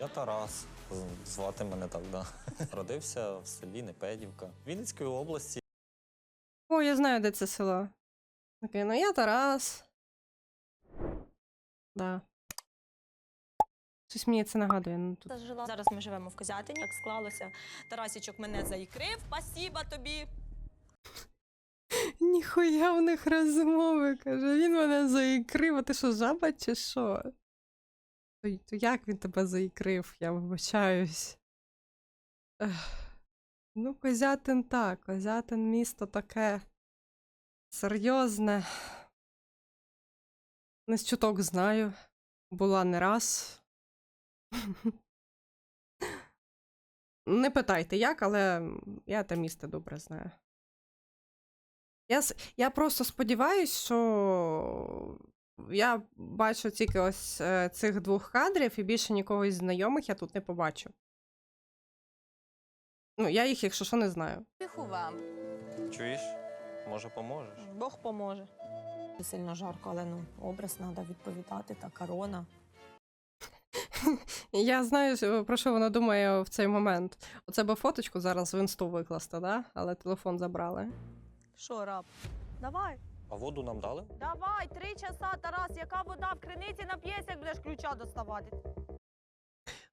Я Тарас, звати мене так, да. Родився в селі Непедівка Вінницької області. О, я знаю, де це село. Такий, ну я Тарас. Да. Щось мені це нагадує. Ну, тут. Жила. Зараз ми живемо в Козятині. Як склалося, Тарасічок мене заікрив. Спасіба тобі. Ніхуя в них розмови, каже. Він мене заікрив, а ти що, жаба чи що? То, то як він тебе заікрив? Я вибачаюсь. Ех. Ну, Козятин так, Козятин місто таке серйозне. Не з чуток знаю. Була не раз. Не питайте як, але я те місто добре знаю. Я, я просто сподіваюсь, що я бачу тільки ось е, цих двох кадрів і більше нікого із знайомих я тут не побачу. Ну, я їх, якщо що, не знаю. Тиху вам. Чуєш? Може, поможеш? Бог поможе. Сильно жарко, але ну, образ треба відповідати та корона. Я знаю, про що вона думає в цей момент. Оце би фоточку зараз в інсту викласти, да? але телефон забрали. Що, раб? Давай, А воду нам дали? давай, три часа, Тарас, яка вода в криниці нап'єся, як будеш ключа доставати.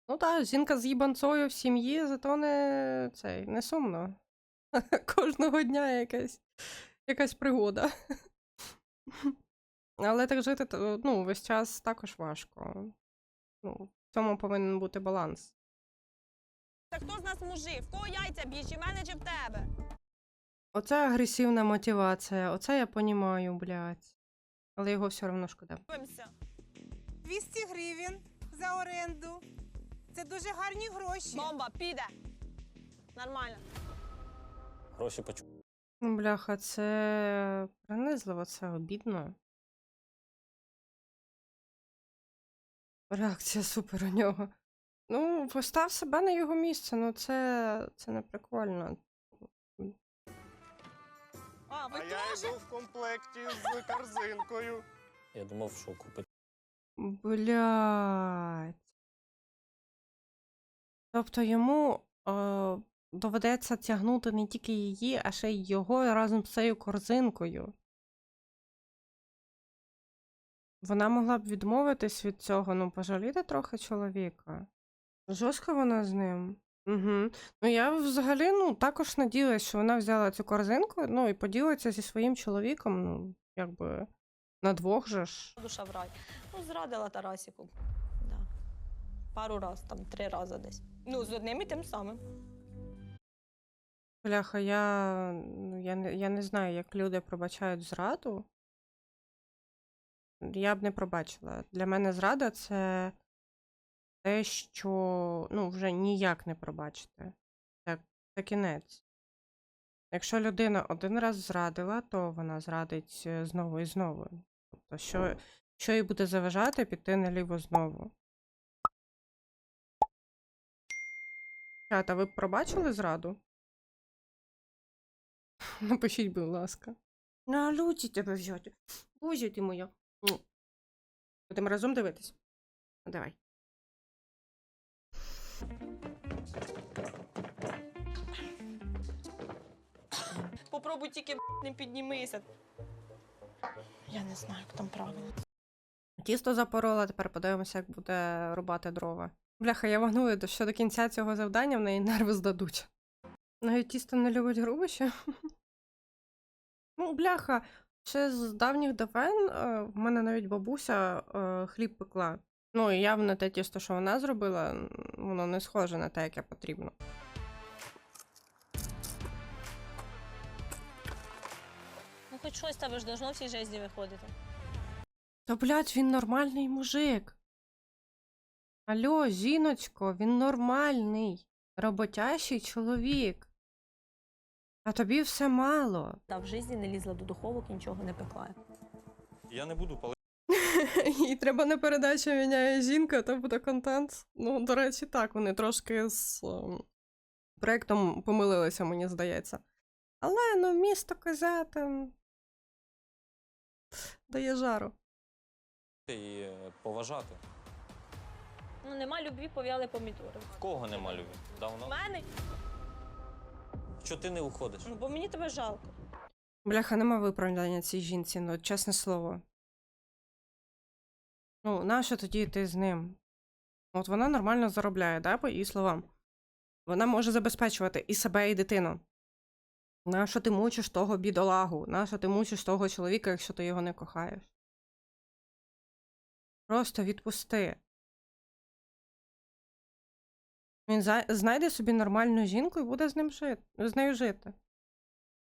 Ну так, жінка з їбанцою в сім'ї, зато не цей, не сумно. Кожного дня якась, якась пригода. Але так жити ну, весь час також важко. Ну, в цьому повинен бути баланс. Та хто з нас мужик? В кого яйця більші, в мене чи в тебе? Оце агресивна мотивація, оце я понімаю, блядь. Але його все одно шкода. 200 гривень за оренду. Це дуже гарні гроші. Бомба, піде. Нормально. Гроші почу. Ну, бляха, це принизливо, це обідно. Реакція супер у нього. Ну, постав себе на його місце, ну це, це не прикольно. А, ви А я теж? йду в комплекті з корзинкою. Я думав, що купити. Блядь. Тобто йому е, доведеться тягнути не тільки її, а ще й його разом з цією корзинкою. Вона могла б відмовитись від цього, ну пожаліти трохи чоловіка. Жорстко вона з ним. Угу. Ну я взагалі ну, також надіялась, що вона взяла цю корзинку, ну і поділиться зі своїм чоловіком, ну, якби на двох же ж. Душа в рай. Ну, зрадила Тарасіку. Да. Пару раз, там три рази десь. Ну, з одним і тим самим. Бляха, я, ну, я, не, я не знаю, як люди пробачають зраду. Я б не пробачила. Для мене зрада це те, що ну, вже ніяк не пробачити. Це, це кінець. Якщо людина один раз зрадила, то вона зрадить е, знову і знову. Тобто, що, що їй буде заважати піти наліво знову. Чата, ви пробачили зраду? Напишіть, будь ласка. На люті тебе взяти. Боже ти моя. Ну. Будемо разом дивитись. Ну, Давай. Попробуй тільки не піднімися. Я не знаю, як там правильно. Тісто запорола, тепер подивимося, як буде рубати дрова. Бляха, я вагную, що до кінця цього завдання в неї нерви здадуть. Навіть тісто не любить грубище. Ну, бляха, ще з давніх давен е, в мене навіть бабуся е, хліб пекла. Ну, і явно те тісто, що вона зробила, воно не схоже на те, яке потрібно. Хоч щось тебе ж должно в цій житті виходити. Та, блядь, він нормальний мужик. Алло, жіночко, він нормальний, роботящий чоловік. А тобі все мало. Та в житті не лізла до духовок нічого не пекла. Я не буду палити. І треба на передачі міняє жінка, то буде контент. Ну, до речі, так, вони трошки з ем, проектом помилилися, мені здається. Але ну, місто Козятин дає жару. і е, поважати. Ну, нема любві, пов'яли помідори. В кого нема любві? У Давно? мене, Що ти не уходиш? ну бо мені тебе жалко. Бляха, нема виправдання цій жінці, ну, чесне слово. Ну, нащо тоді йти з ним? От вона нормально заробляє, да, по її словам. Вона може забезпечувати і себе, і дитину. Нащо ти мучиш того бідолагу? Нащо ти мучиш того чоловіка, якщо ти його не кохаєш? Просто відпусти. Він знайде собі нормальну жінку і буде з ним жити, з нею жити.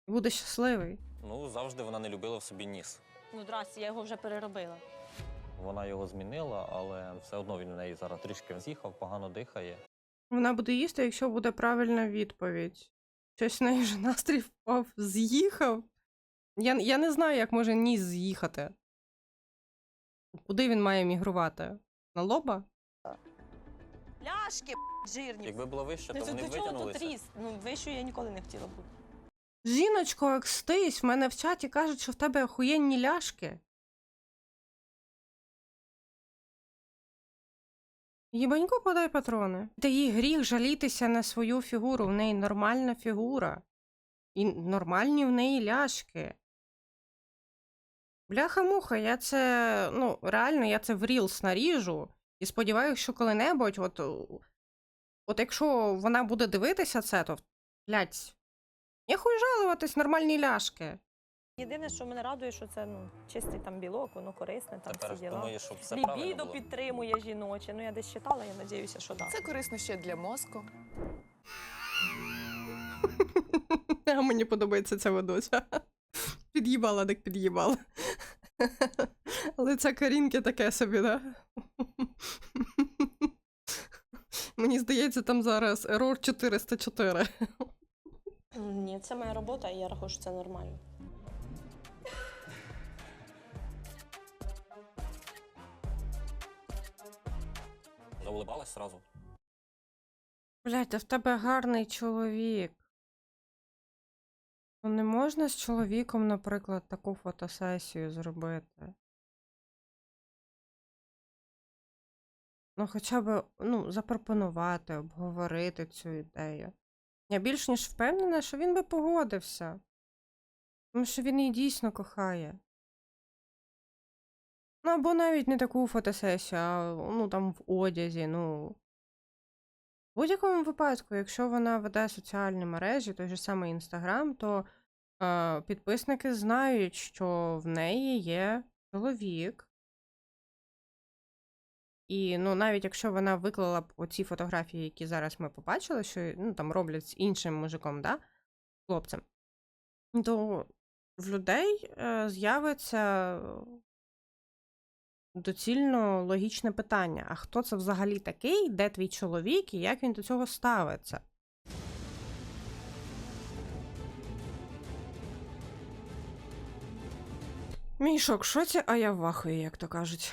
І буде щасливий. Ну, завжди вона не любила в собі ніс. Ну, здрасте, я його вже переробила. Вона його змінила, але все одно він у неї зараз трішки з'їхав, погано дихає. Вона буде їсти, якщо буде правильна відповідь. Щось в неї вже настрій впав, з'їхав. Я, я не знаю, як може ніс з'їхати. Куди він має мігрувати? На лоба? Ляшки, жирні. Якби було вище, то вони б чого тут витягнулися. ріс? Ну, вищою я ніколи не хотіла бути. Жіночко, екстись, в мене в чаті кажуть, що в тебе охуєнні ляшки. Їбанько подай патрони. Та їй гріх жалітися на свою фігуру, в неї нормальна фігура. І нормальні в неї ляшки. Бляха-муха, я це, ну, реально, я це в Reels наріжу. І сподіваюся, що коли-небудь, от, от якщо вона буде дивитися це, то, блядь, я хуй жалуватись, нормальні ляшки. Єдине, що мене радує, що це ну, чистий там білок, воно корисне, там Тепер всі діла. думаю, щоб все правильно Лібідо було. підтримує жіноче. Ну, я десь читала, я надіюся, що так. Це корисно ще для мозку. А мені подобається ця водоця. Під'їбала, так під'їбала. Але це корінки таке собі, да? Мені здається, там зараз ерор 404. Ні, це моя робота, і я рахую, що це нормально. Заулибалась сразу. Блять, а в тебе гарний чоловік. Ну не можна з чоловіком, наприклад, таку фотосесію зробити. Ну, хоча б ну, запропонувати, обговорити цю ідею. Я більш ніж впевнена, що він би погодився. Тому що він її дійсно кохає. Ну, або навіть не таку фотосесію, а ну там в одязі, ну. В будь-якому випадку, якщо вона веде соціальні мережі, той же самий Інстаграм, то е, підписники знають, що в неї є чоловік. І ну, навіть якщо вона виклала б оці фотографії, які зараз ми побачили, що ну, там роблять з іншим мужиком, да? хлопцем, то в людей е, з'явиться доцільно логічне питання: а хто це взагалі такий, де твій чоловік і як він до цього ставиться? Мішок, що це, а я в ахуї, як то кажуть.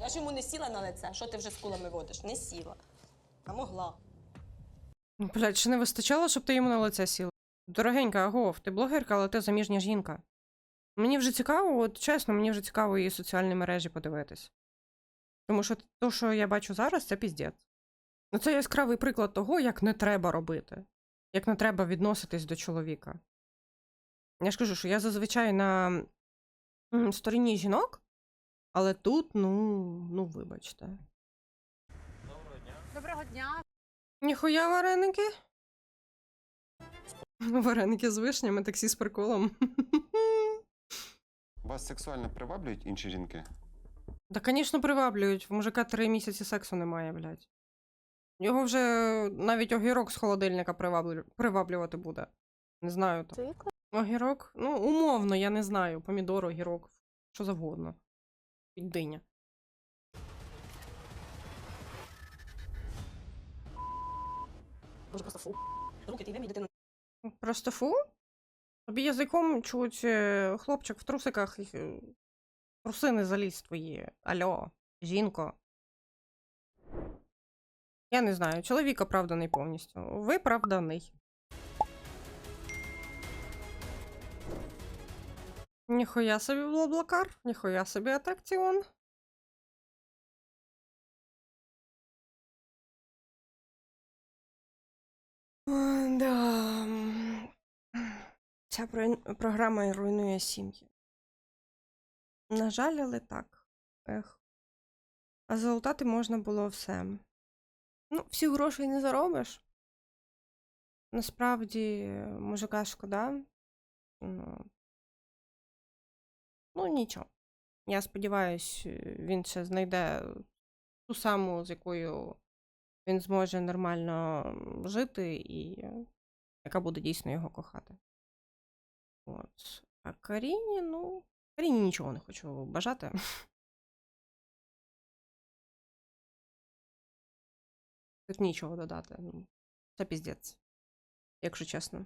Я ж йому не сіла на лице. Що ти вже з кулами водиш? Не сіла. А могла. Блядь, чи не вистачало, щоб ти йому на лице сіла? Дорогенька, агов, ти блогерка, але ти заміжня жінка. Мені вже цікаво, от чесно, мені вже цікаво її соціальні мережі подивитись. Тому що те, що я бачу зараз, це піздець. Ну, це яскравий приклад того, як не треба робити, як не треба відноситись до чоловіка. Я ж кажу, що я зазвичай на стороні жінок, але тут, ну, ну, вибачте. Доброго дня. Доброго дня. Ніхуя вареники? Вареники з вишнями, таксі з приколом. Вас сексуально приваблюють інші жінки? Та, звісно, приваблюють. В мужика три місяці сексу немає, блядь. Його вже навіть огірок з холодильника приваблю... приваблювати буде. Не знаю то. Огірок? Ну, умовно, я не знаю. Помідор, огірок, що завгодно. І диня. Боже, просто фу. Руки, ти мій дитину. Просто фу? Тобі язиком чуть э, хлопчик в трусиках э, трусини заліз твої. Алло, жінко. Я не знаю. Чоловік оправданий повністю. Виправданий. Ніхуя собі блаблакар, ніхуя собі атакціон. Да. Ця програма руйнує сім'ї. На жаль, але так. Ех. А залутати можна було все. Ну, всі грошей не заробиш. Насправді, мужика шкода. Ну, ну нічого. Я сподіваюся, він ще знайде ту саму, з якою він зможе нормально жити, і яка буде дійсно його кохати. От. А Каріні, ну, Каріні нічого не хочу бажати. Тут нічого додати. Ну, Це піздець, якщо чесно.